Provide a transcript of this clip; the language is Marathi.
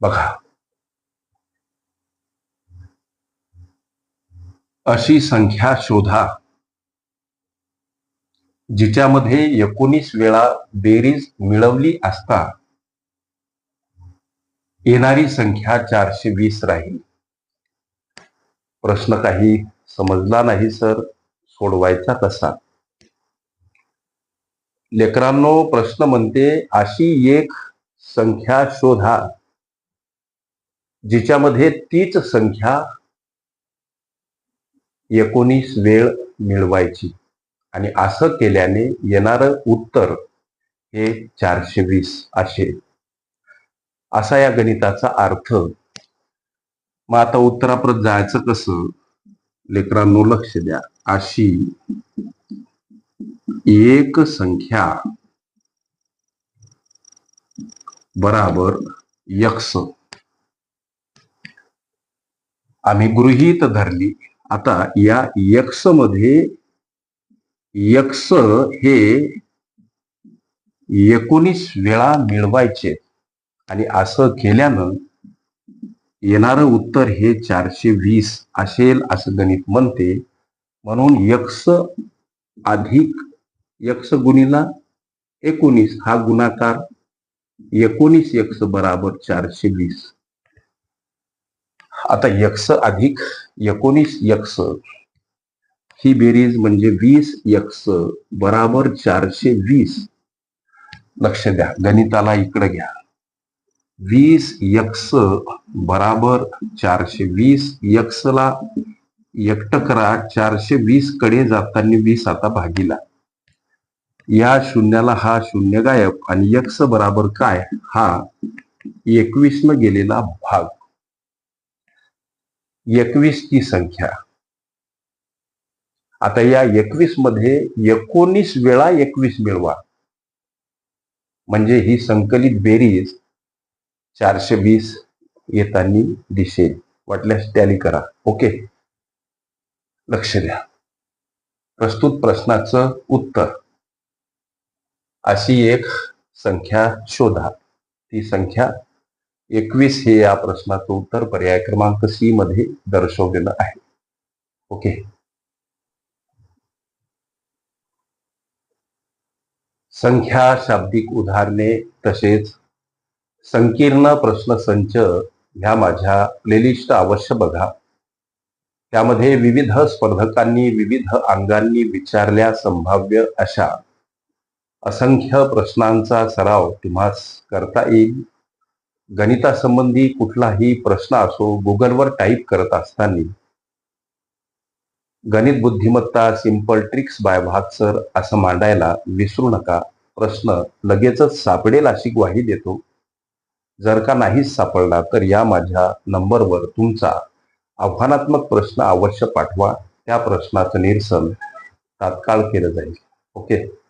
बघा. अशी संख्या शोधा. जिच्यामध्ये एकोणीस वेळा बेरीज मिळवली असता येणारी संख्या चारशे वीस राहील. प्रश्न काही समजला नाही सर. सोडवायचा कसा? लेकरांनो प्रश्न म्हणते अशी एक संख्या शोधा. जिच्यामध्ये तीच संख्या एकोणीस वेळ मिळवायची. आणि असं केल्याने येणारं उत्तर हे चारशे वीस असे. असा या गणिताचा अर्थ. मग आता उत्तराप्रत जायचं कसं? लेकरांनो लक्ष द्या. अशी एक संख्या बराबर यक्ष आम्ही गृहीत धरली. आता या यक्षमध्ये यक्ष हे एकोणीस वेळा मिळवायचे. आणि असं केल्यानं येणारं उत्तर हे चारशे वीस असेल असं गणित म्हणते. म्हणून यक्ष अधिक यक्ष गुणीला एकोणीस हा गुणाकार. एकोणीस यक्ष बराबर चारशे वीस. आता यक्ष अधिक एकोणीस यक्ष. ही बेरीज म्हणजे वीस यक्ष बराबर चारशे वीस. लक्ष द्या गणिताला इकडे घ्या. वीस यक्ष बराबर चारशे वीस यक्षला एकट करा चारशे वीसकडे जाताना वीस आता भागीला. या शून्याला हा शून्य गायब आणि यक्ष बराबर काय? हा एकवीस न गेलेला भाग. एकवीसची संख्या. आता या एकवीसमध्ये एकोणीस वेळा एकवीस मिळवा. म्हणजे ही संकलित बेरीज चारशे वीस येतानी दिसेल वाटल्यास टॅली करा. ओके? लक्ष द्या. प्रस्तुत प्रश्नाचं उत्तर. अशी एक संख्या शोधा. ती संख्या एकवीस हे या प्रश्नाचं उत्तर पर्याय क्रमांक सी मध्ये दर्शवलेलं आहे. ओके संख्या शाब्दिक उदाहरणे तसेच संकीर्ण प्रश्नसंच ह्या माझ्या प्लेलिस्ट अवश्य बघा. त्यामध्ये विविध स्पर्धकांनी विविध अंगांनी विचारल्या संभाव्य अशा असंख्य प्रश्नांचा सराव तुम्हास करता येईल. गणितासंबंधी कुठलाही प्रश्न असो गुगलवर टाईप करत असताना गणित बुद्धिमत्ता सिंपल ट्रिक्स बाय भाग सर असं मांडायला विसरू नका. प्रश्न लगेचच सापडेल अशी ग्वाही देतो. जर का नाहीच सापडला तर या माझ्या नंबरवर तुमचा आव्हानात्मक प्रश्न अवश्य पाठवा. त्या प्रश्नाचं निरसन तात्काळ केलं जाईल. ओके?